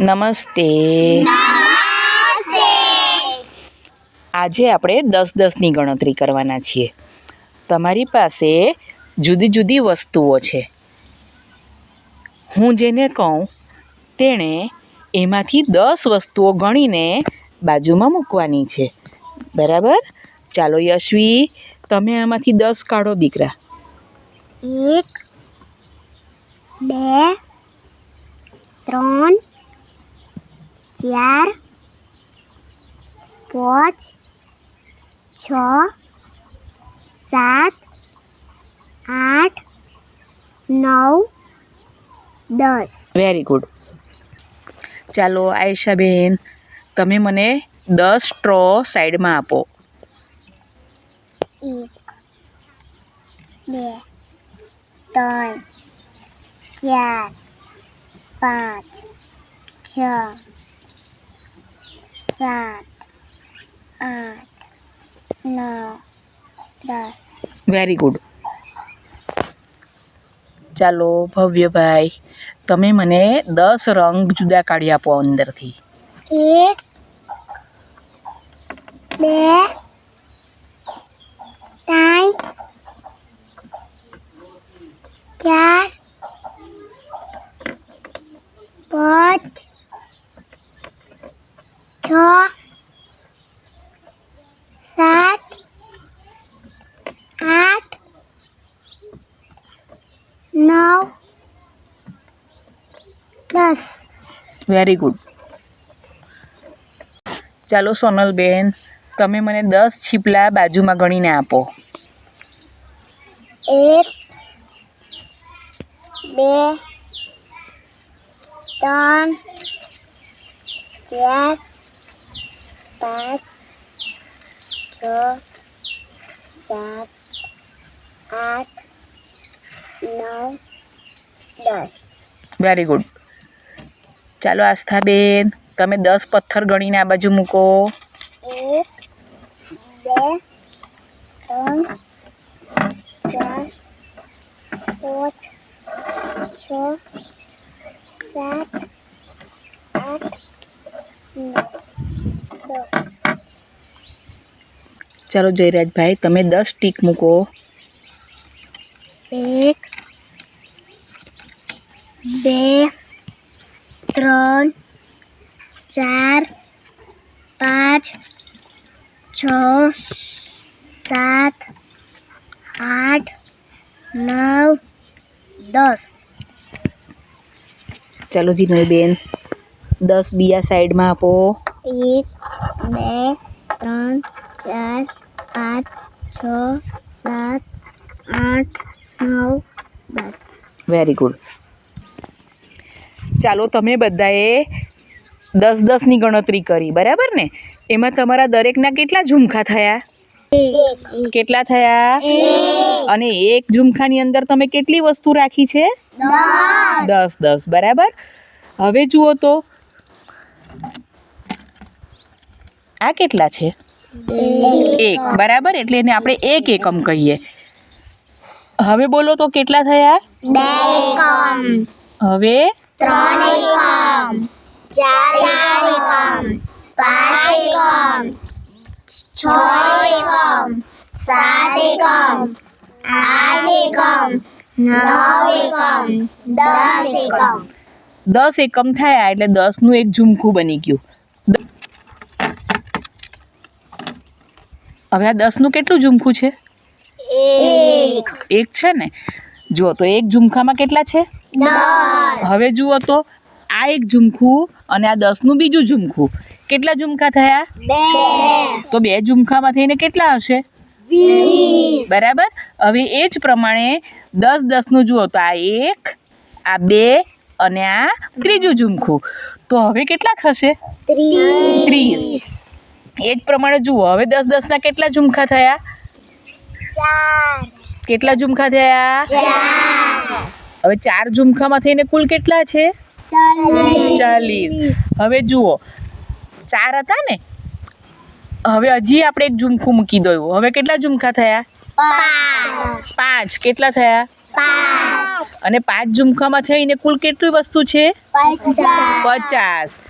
નમસ્તે. આજે આપણે દસ દસની ગણતરી કરવાના છીએ. તમારી પાસે જુદી જુદી વસ્તુઓ છે. હું જેને કહું તેણે એમાંથી દસ વસ્તુઓ ગણીને બાજુમાં મૂકવાની છે. બરાબર? ચાલો યશવી તમે આમાંથી દસ કાઢો દીકરા. એક બે ત્રણ ચાર પાંચ છ સાત આઠ નવ દસ. વેરી ગુડ ચાલો આયશાબેન તમે મને દસ સ્ટ્રો સાઈડમાં આપો. એક બે ત્રણ ચાર પાંચ છ સાત આઠ નવ દસ. વેરી ગુડ ચાલો ભવ્યભાઈ તમે મને દસ રંગ જુદા કાઢી આપો અંદરથી. એક બે ત્રણ ચાર પાંચ છ સાત આઠ નવ દસ. વેરી ગુડ ચાલો સોનલબેન તમે મને દસ છીપલા બાજુમાં ગણીને આપો. એક બે ત્રણ ચાર પાંચ છ સાત આઠ નવ દસ વેરી ગુડ ચાલો આસ્થાબેન તમે દસ પથ્થર ગણીને આ બાજુ મૂકો. એક બે ત્રણ ચાર પાંચ છ સાત આઠ નવ. દસ ચાલો જયરાજભાઈ તમે દસ ટીક મૂકો. એક બે ત્રણ ચાર પાંચ છ સાત આઠ નવ દસ. ચાલો જીનલબેન દસ બીજા સાઈડમાં આપો. એક બે ત્રણ ચાર પાંચ છ સાત આઠ નવ દસ. વેરી ગુડ ચાલો તમે બધાએ દસ દસની ગણતરી કરી બરાબર ને? એમાં તમારા દરેકના કેટલા ઝુમખા થયા? કેટલા થયા? અને એક ઝુમખાની અંદર તમે કેટલી વસ્તુ રાખી છે? દસ દસ બરાબર? હવે જુઓ તો આ કેટલા છે? એક. બરાબર? એટલે એને આપણે એક એકમ કહીએ. હવે બોલો તો કેટલા થયા? બે એકમ. હવે? ત્રણ એકમ. ચાર એકમ. પાંચ એકમ. છ એકમ. સાત એકમ. આઠ એકમ. નવ એકમ. દસ એકમ. દસ એકમ થયા એટલે દસનું એક ઝુમખું બની ગયું. હવે આ દસનું કેટલું ઝુમખું છે? એક. છે ને? જુઓ તો એક ઝુમખામાં કેટલા છે? હવે જુઓ તો આ એક ઝુમખું અને આ દસનું બીજું ઝુમખું. કેટલા ઝુમખા થયા? તો બે ઝુમખામાં થઈને કેટલા હશે બરાબર? હવે એ જ પ્રમાણે દસ દસનું જુઓ તો આ એક આ બે અને આ ત્રીજું ઝુમખું. તો હવે કેટલા થશે? ત્રીસ. એ જ પ્રમાણે જુઓ. હવે દસ દસના કેટલા ઝુમખા થયા? કેટલા ઝુમખા થયા? હવે ચાર ઝુમખામાં થઈને કુલ કેટલા છે? ચાલીસ. હવે જુઓ. ચાર હતા ને? હવે હજી આપણે એક ઝુમખું મૂકી દઉં. હવે કેટલા ઝુમખા થયા? પાંચ. કેટલા થયા? અને પાંચ ઝુમખામાં થઈને કુલ કેટલી વસ્તુ છે? પચાસ.